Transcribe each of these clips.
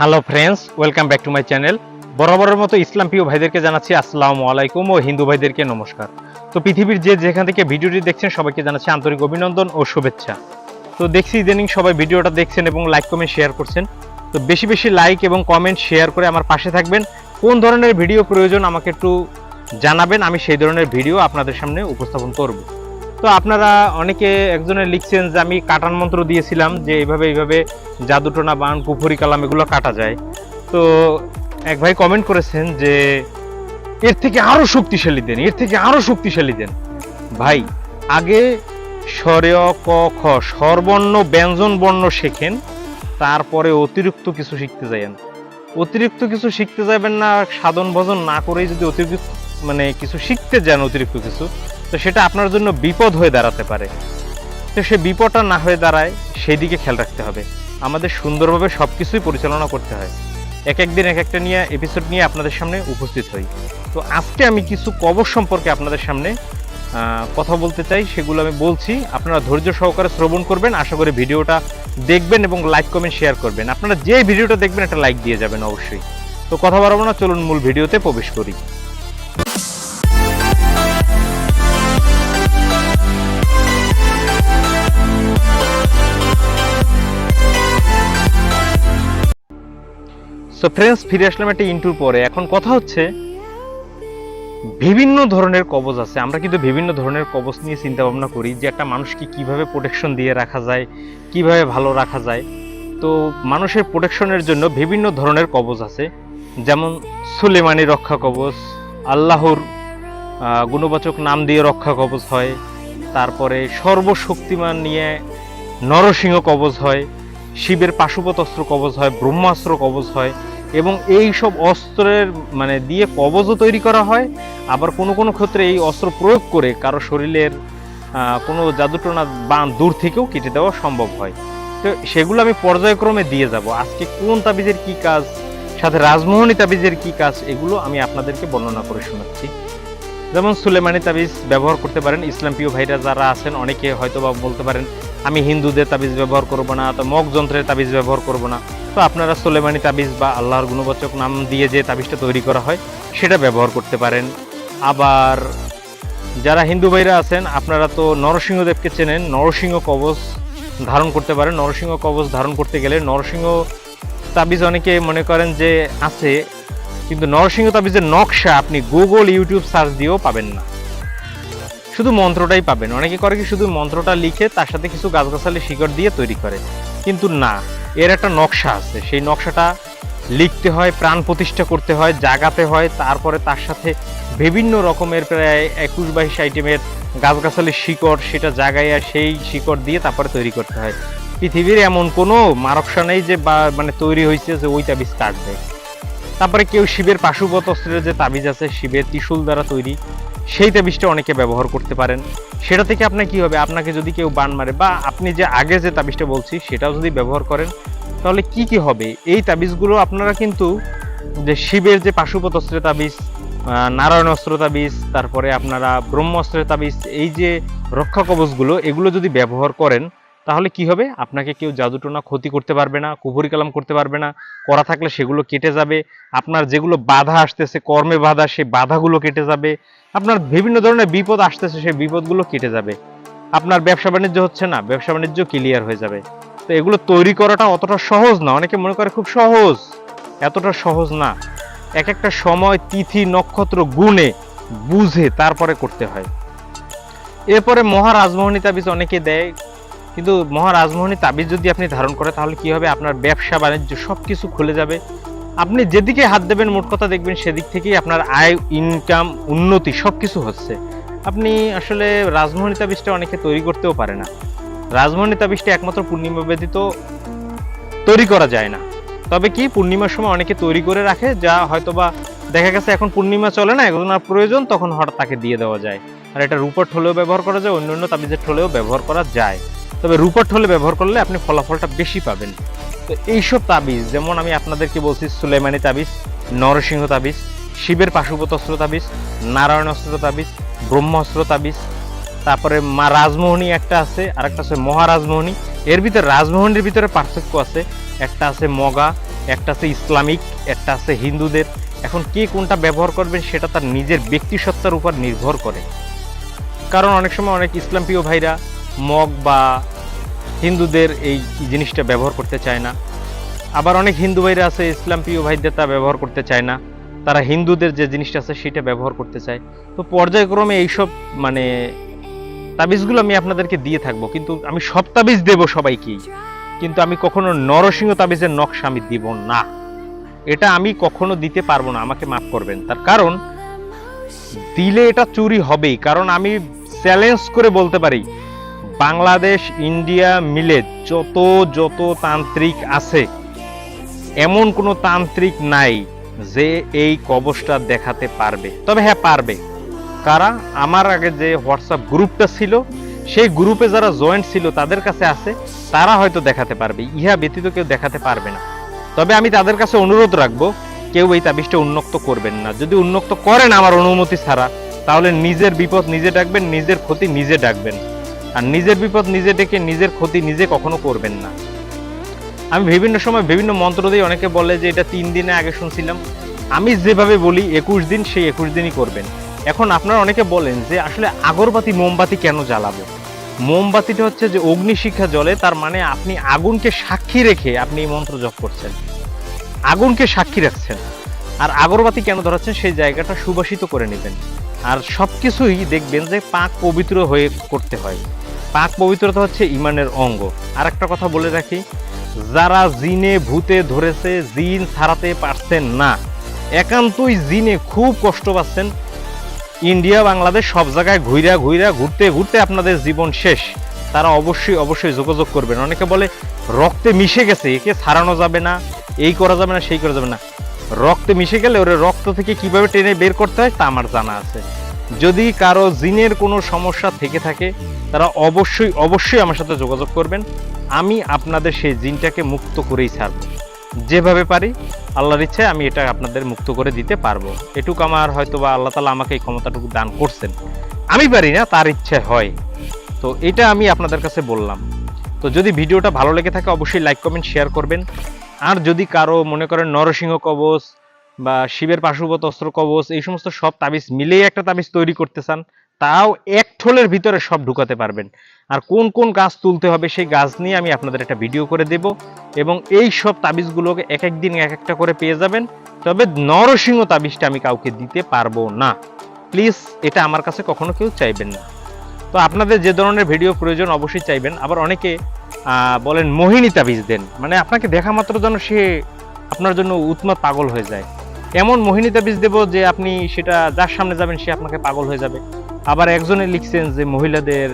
Hello friends welcome back to my channel বরাবরের মতো ইসলাম প্রিয় ভাইদেরকে জানাচ্ছি আসসালামু আলাইকুম ও হিন্দু ভাইদেরকে নমস্কার। তো পৃথিবীর যে যেখান থেকে ভিডিওটি দেখছেন, সবাইকে জানাচ্ছি আন্তরিক অভিনন্দন ও শুভেচ্ছা। তো দেখছি ইদানিং সবাই ভিডিওটা দেখছেন এবং লাইক কমেন্ট শেয়ার করছেন। তো বেশি বেশি লাইক এবং কমেন্ট শেয়ার করে আমার পাশে থাকবেন। কোন ধরনের ভিডিও প্রয়োজন আমাকে একটু জানাবেন, আমি সেই ধরনের ভিডিও আপনাদের সামনে উপস্থাপন করব। তো আপনারা অনেকে একজনের লিখছেন যে আমি কাটান মন্ত্র দিয়েছিলাম যে এইভাবে এইভাবে জাদুটোনা বান কুফুরি কালাম এগুলো কাটা যায়। তো এক ভাই কমেন্ট করেছেন যে এর থেকে আরও শক্তিশালী দেন, এর থেকে আরও শক্তিশালী দেন। ভাই, আগে স্বরেয় ক, খ, স্বরবর্ণ, ব্যঞ্জন বর্ণ শেখেন, তারপরে অতিরিক্ত কিছু শিখতে যাইয়েন। অতিরিক্ত কিছু শিখতে যাবেন না, সাধন ভজন না করেই যদি অতিরিক্ত মানে কিছু শিখতে যান অতিরিক্ত কিছু তো সেটা আপনার জন্য বিপদ হয়ে দাঁড়াতে পারে। তো সে বিপদটা না হয়ে দাঁড়ায় সেই দিকে খেয়াল রাখতে হবে। আমাদের সুন্দরভাবে সব কিছুই পরিচালনা করতে হয়। এক একদিন এক একটা নিয়ে এপিসোড নিয়ে আপনাদের সামনে উপস্থিত হই। তো আজকে আমি কিছু কবর সম্পর্কে আপনাদের সামনে কথা বলতে চাই, সেগুলো আমি বলছি। আপনারা ধৈর্য সহকারে শ্রবণ করবেন। আশা করি ভিডিওটা দেখবেন এবং লাইক, কমেন্ট, শেয়ার করবেন। আপনারা যে ভিডিওটা দেখবেন, একটা লাইক দিয়ে যাবেন অবশ্যই। তো কথা বাড়াবো না, চলুন মূল ভিডিওতে প্রবেশ করি। সো ফ্রেন্ডস ফিরে আসলাম একটা ইন্টুর পরে। এখন কথা হচ্ছে, বিভিন্ন ধরনের কবজ আছে। আমরা কিন্তু বিভিন্ন ধরনের কবজ নিয়ে চিন্তা ভাবনা করি যে একটা মানুষকে কীভাবে প্রোটেকশন দিয়ে রাখা যায়, কীভাবে ভালো রাখা যায়। তো মানুষের প্রোটেকশনের জন্য বিভিন্ন ধরনের কবজ আছে। যেমন সুলেমানি রক্ষা কবচ আল্লাহর গুণবাচক নাম দিয়ে রক্ষা কবচ হয়। তারপরে সর্বশক্তিমান নিয়ে নরসিংহ কবচ হয়। শিবের পাশুপত অস্ত্র কবচ হয়, ব্রহ্মাস্ত্র কবচ হয়। এবং এই সব অস্ত্রের মানে দিয়ে কবজও তৈরি করা হয়। আবার কোনো কোনো ক্ষেত্রে এই অস্ত্র প্রয়োগ করে কারও শরীরের কোনো জাদুটনা বান দূর থেকেও কেটে দেওয়া সম্ভব হয়। তো সেগুলো আমি পর্যায়ক্রমে দিয়ে যাব। আজকে কোন তাবিজের কি কাজ, সাথে রাজমোহনী তাবিজের কি কাজ, এগুলো আমি আপনাদেরকে বর্ণনা করে শোনাচ্ছি। যেমন সুলেমানি তাবিজ ব্যবহার করতে পারেন। ইসলাম প্রিয় ভাইরা যারা আছেন, অনেকে হয়তো বা বলতে পারেন, আমি হিন্দুদের তাবিজ ব্যবহার করব না, তো মগ যন্ত্রের তাবিজ ব্যবহার করব না। তো আপনারা সোলেমানি তাবিজ বা আল্লাহর গুণবাচক নাম দিয়ে যে তাবিজটা তৈরি করা হয়, সেটা ব্যবহার করতে পারেন। আবার যারা হিন্দু ভাইরা আছেন, আপনারা তো নরসিংহদেবকে চেনেন, নরসিংহ কবচ ধারণ করতে পারেন। নরসিংহ কবচ ধারণ করতে গেলে নরসিংহ তাবিজ অনেকে মনে করেন যে আছে, কিন্তু নরসিংহ তাবিজের নকশা আপনি গুগল, ইউটিউব সার্চ দিয়েও পাবেন না। শুধু মন্ত্রটাই পাবেন। অনেকে করে কি শুধু মন্ত্রটা লিখে তার সাথে কিছু গাছগাছালি শিকড় দিয়ে তৈরি করে। কিন্তু না এর একটা নকশা আছে। সেই নকশাটা লিখতে হয়, প্রাণ প্রতিষ্ঠা করতে হয়, জাগাতে হয়, তারপরে তার সাথে বিভিন্ন রকমের প্রায় একুশ বাইশ আইটেমের গাছগাছালি শিকড় সেটা জাগাইয়া সেই শিকড় দিয়ে তারপরে তৈরি করতে হয়। পৃথিবীর এমন কোনো মারকসা নেই যে বা মানে তৈরি হয়েছে যে ওই তাবিজ কাটবে। তারপরে কেউ শিবের পাশুপত অস্ত্রের যে তাবিজ আছে, শিবের ত্রিশূল দ্বারা তৈরি সেই তাবিজটা অনেকে ব্যবহার করতে পারেন। সেটা থেকে আপনার কি হবে? আপনাকে যদি কেউ বান মারে বা আপনি যে আগে যে তাবিজটা বলছি, সেটাও যদি ব্যবহার করেন, তাহলে কি কি হবে? এই তাবিজগুলো আপনারা কিন্তু যে শিবের যে পাশুপত অস্ত্রের তাবিজ নারায়ণ অস্ত্র তাবিজ, তারপরে আপনারা ব্রহ্মাস্ত্রের তাবিজ, এই যে রক্ষা কবচগুলো, এগুলো যদি ব্যবহার করেন তাহলে কি হবে? আপনাকে কেউ জাদুটোনা ক্ষতি করতে পারবে না কুপুরি কালাম করতে পারবে না, করা থাকলে সেগুলো কেটে যাবে, আপনার যেগুলো বাধা আসতেছে, কর্মে বাধা, সেই বাধাগুলো কেটে যাবে, আপনার বিভিন্ন ধরনের বিপদ আসতেছে, সেই বিপদগুলো কেটে যাবে। আপনার ব্যবসা বাণিজ্য হচ্ছে না, ব্যবসা বাণিজ্য ক্লিয়ার হয়ে যাবে। তো এগুলো তৈরি করাটা অতটা সহজ না, অনেকে মনে করে খুব সহজ। এতটা সহজ না। এক একটা সময়, তিথি, নক্ষত্র, গুণে বুঝে তারপরে করতে হয়। এরপরে মহারাজমোহনী তাবিজ অনেকে দেয় কিন্তু মহারাজমোহনী তাবিজ যদি আপনি ধারণ করেন, তাহলে কি হবে? আপনার ব্যবসা, বাণিজ্য সব কিছু খুলে যাবে। আপনি যেদিকে হাত দেবেন, মোট কথা দেখবেন সেদিক থেকেই আপনার আয় ইনকাম উন্নতি সব কিছু হচ্ছে। আপনি আসলে রাজমোহনী তাবিজটা অনেকে তৈরি করতেও পারে না। রাজমোহনী তাবিজটা একমাত্র পূর্ণিমা ব্যতীত তৈরি করা যায় না। তবে কি, পূর্ণিমার সময় অনেকে তৈরি করে রাখে, যা হয়তোবা দেখা গেছে এখন পূর্ণিমা চলে না এখন আর প্রয়োজন, তখন হঠাৎ তাকে দিয়ে দেওয়া যায়। আর এটা রূপর ঠোলেও ব্যবহার করা যায় অন্য অন্য তাবিজের ঠোলেও ব্যবহার করা যায়। তবে রূপর ঠোলে ব্যবহার করলে আপনি ফলাফলটা বেশি পাবেন। তো এইসব তাবিজ, যেমন আমি আপনাদেরকে বলছি সুলেমানি তাবিজ, নরসিংহ তাবিজ, শিবের পাশুপত অস্ত্র তাবিজ, নারায়ণ অস্ত্র তাবিজ ব্রহ্মাস্ত্র তাবিজ, তারপরে মা রাজমোহনী একটা আছে আর একটা আছে মহারাজমোহনী। এর ভিতরে রাজমোহনীর ভিতরে পার্থক্য আছে, একটা আছে মগা, একটা আছে ইসলামিক, একটা আছে হিন্দুদের। এখন কে কোনটা ব্যবহার করবেন সেটা তার নিজের ব্যক্তিসত্তার উপর নির্ভর করে। কারণ অনেক সময় অনেক ইসলাম প্রিয় ভাইরা মগ বা হিন্দুদের এই জিনিসটা ব্যবহার করতে চায় না। আবার অনেক হিন্দু ভাইরা আছে, ইসলাম প্রিয় ভাইদের তা ব্যবহার করতে চায় না। তারা হিন্দুদের যে জিনিসটা আছে সেটা ব্যবহার করতে চায়। তো পর্যায়ক্রমে এইসব মানে তাবিজগুলো আমি আপনাদেরকে দিয়ে থাকব, কিন্তু আমি সব তাবিজ দেবো সবাইকেই কিন্তু আমি কখনো নরসিংহ তাবিজের নকশা আমি দিব না। এটা আমি কখনো দিতে পারব না, আমাকে মাফ করবেন। তার কারণ, দিলে এটা চুরি হবেই। কারণ আমি চ্যালেঞ্জ করে বলতে পারি বাংলাদেশ, ইন্ডিয়া মিলে যত যত তান্ত্রিক আছে, এমন কোনো তান্ত্রিক নাই যে এই কবচটা দেখাতে পারবে। তবে হ্যাঁ পারবে। কারা? আমার আগে যে হোয়াটসঅ্যাপ গ্রুপটা ছিল, সেই গ্রুপে যারা জয়েন্ট ছিল, তাদের কাছে আছে, তারা হয়তো দেখাতে পারবে। ইহা ব্যতীত কেউ দেখাতে পারবে না। তবে আমি তাদের কাছে অনুরোধ রাখব, কেউ এই তাবিজটা উন্মুক্ত করবেন না। যদি উন্মুক্ত করেন আমার অনুমতি ছাড়া, তাহলে নিজের বিপদ নিজে ডাকবেন, নিজের ক্ষতি নিজে ডাকবেন। আর নিজের বিপদ নিজে ডেকে নিজের ক্ষতি নিজে কখনো করবেন না। আমি বিভিন্ন সময় বিভিন্ন মন্ত্র দিয়ে অনেকে বলে যে এটা তিন দিনে আগে শুনছিলাম। আমি যেভাবে বলি, একুশ দিন সেই একুশ দিনই করবেন। এখন আপনারা অনেকে বলেন যে আসলে আগরবাতি, মোমবাতি কেন জ্বালাবো? মোমবাতিটা হচ্ছে যে অগ্নিশিখা জলে, তার মানে আপনি আগুনকে সাক্ষী রেখে আপনি এই মন্ত্র জপ করছেন। আগুনকে সাক্ষী রাখছেন। আর আগরবাতি কেন ধরাচ্ছেন সেই জায়গাটা সুবাসিত করে নেবেন। আর সবকিছুই দেখবেন যে পাক পবিত্র হয়ে করতে হয়। পাক পবিত্রতা হচ্ছে ইমানের অঙ্গ। আর একটা কথা বলে রাখি, যারা জিনে ভূতে ধরেছে, জিন ছাড়াতে পারছেন না, একান্তই জিনে খুব কষ্ট পাচ্ছেন। ইন্ডিয়া, বাংলাদেশ সব জায়গায় ঘুইরা ঘুইরা ঘুরতে ঘুরতে আপনাদের জীবন শেষ। তারা অবশ্যই অবশ্যই যোগাযোগ করবেন। অনেকে বলে, রক্তে মিশে গেছে, একে ছাড়ানো যাবে না, এই করা যাবে না, সেই করা যাবে না। রক্তে মিশে গেলে ওরে রক্ত থেকে কীভাবে টেনে বের করতে হয় তা আমার জানা আছে। যদি কারও জিনের কোনো সমস্যা থেকে থাকে, তারা অবশ্যই অবশ্যই আমার সাথে যোগাযোগ করবেন। আমি আপনাদের সেই জিনটাকে মুক্ত করেই ছাড়ব। যেভাবে পারি, আল্লাহর ইচ্ছায় আমি এটা আপনাদের মুক্ত করে দিতে পারব। এটুকু আমার হয়তো বা আল্লাহ তালা আমাকে এই ক্ষমতাটুকু দান করছেন। আমি পারি না, তার ইচ্ছে হয়। তো এটা আমি আপনাদের কাছে বললাম। তো যদি ভিডিওটা ভালো লেগে থাকে, অবশ্যই লাইক, কমেন্ট, শেয়ার করবেন। আর যদি কারও মনে করেন নরসিংহ কবচ বা শিবের পার্শ্ববত অস্ত্র, কবচ, এই সমস্ত সব তাবিজ মিলেই একটা তাবিজ তৈরি করতে চান, তাও এক ঠোলের ভিতরে সব ঢুকাতে পারবেন। আর কোন কোন গাছ তুলতে হবে সেই গাছ নিয়ে আমি আপনাদের একটা ভিডিও করে দেব এবং এই সব তাবিজগুলোকে এক এক দিন এক একটা করে পেয়ে যাবেন, তবে নরসিংহ তাবিজটা আমি কাউকে দিতে পারব না। প্লিজ, এটা আমার কাছে কখনো কেউ চাইবেন না। তো আপনাদের যে ধরনের ভিডিও প্রয়োজন অবশ্যই চাইবেন, আবার অনেকে বলেন মোহিনী তাবিজ দেন। মানে আপনাকে দেখা মাত্র যেন সে আপনার জন্য উৎমাদ পাগল হয়ে যায়। এমন মোহিনী তাবিজ দেব যে আপনি সেটা যার সামনে যাবেন সে আপনাকে পাগল হয়ে যাবে। আবার একজনে লিখছেন যে মহিলাদের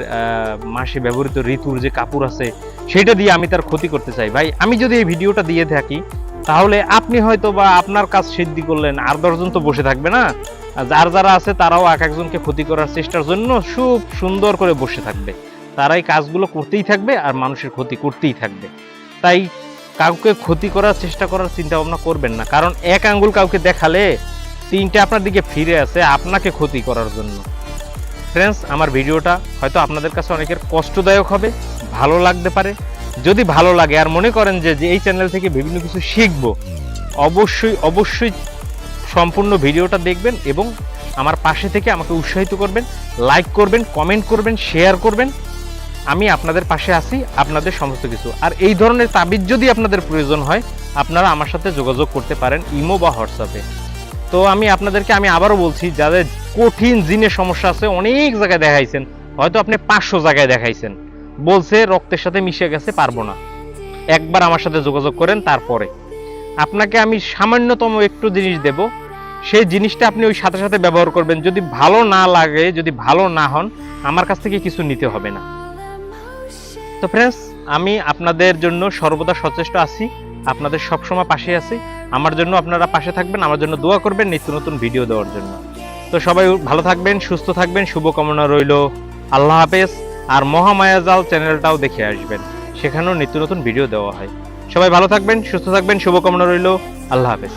মাসে ব্যবহৃত ঋতুর যে কাপড় আছে, সেটা দিয়ে আমি তার ক্ষতি করতে চাই। ভাই, আমি যদি এই ভিডিওটা দিয়ে থাকি, তাহলে আপনি হয়তো বা আপনার কাজ সিদ্ধি করলেন, আর দশজন তো বসে থাকবে না। যার যারা আছে, তারাও এক একজনকে ক্ষতি করার চেষ্টার জন্য খুব সুন্দর করে বসে থাকবে। তারাই কাজগুলো করতেই থাকবে, আর মানুষের ক্ষতি করতেই থাকবে। তাই কাউকে ক্ষতি করার চেষ্টা করার চিন্তা ভাবনা করবেন না। কারণ এক আঙ্গুল কাউকে দেখালে তিনটে আপনার দিকে ফিরে আসে আপনাকে ক্ষতি করার জন্য। ফ্রেন্ডস আমার ভিডিওটা হয়তো আপনাদের কাছে অনেকের কষ্টদায়ক হবে, ভালো লাগতে পারে। যদি ভালো লাগে আর মনে করেন যে এই চ্যানেল থেকে বিভিন্ন কিছু শিখব, অবশ্যই অবশ্যই সম্পূর্ণ ভিডিওটা দেখবেন এবং আমার পাশে থেকে আমাকে উৎসাহিত করবেন লাইক করবেন কমেন্ট করবেন শেয়ার করবেন। আমি আপনাদের পাশে আছি, আপনাদের সমস্ত কিছু। আর এই ধরনের তাবিজ যদি আপনাদের প্রয়োজন হয়, আপনারা আমার সাথে যোগাযোগ করতে পারেন ইমো বা হোয়াটসঅ্যাপে। তো আমি আপনাদেরকে, আমি আবারও বলছি, যাদের কঠিন জিনের সমস্যা আছে, অনেক জায়গায় দেখাইছেন। হয়তো আপনি পাঁচশো জায়গায় দেখাইছেন। বলছে, রক্তের সাথে মিশে গেছে, পারব না। একবার আমার সাথে যোগাযোগ করেন, তারপরে। আপনাকে আমি সামান্যতম একটু জিনিস দেব। সেই জিনিসটা আপনি ওই সাথে সাথে ব্যবহার করবেন। যদি ভালো না লাগে, যদি ভালো না হন, আমার কাছ থেকে কিছু নিতে হবে না। তো ফ্রেন্ডস আমি আপনাদের জন্য সর্বদা সচেষ্ট আছি। আপনাদের সবসময় পাশে আছি। আমার জন্য আপনারা পাশে থাকবেন, আমার জন্য দোয়া করবেন নিত্য নতুন ভিডিও দেওয়ার জন্য। তো সবাই ভালো থাকবেন, সুস্থ থাকবেন, শুভকামনা রইল। আল্লাহ হাফেজ। আর মহামায়াজাল চ্যানেলটাও দেখে আসবেন, সেখানেও নিত্য নতুন ভিডিও দেওয়া হয়। সবাই ভালো থাকবেন, সুস্থ থাকবেন, শুভকামনা রইল। আল্লাহ হাফেজ।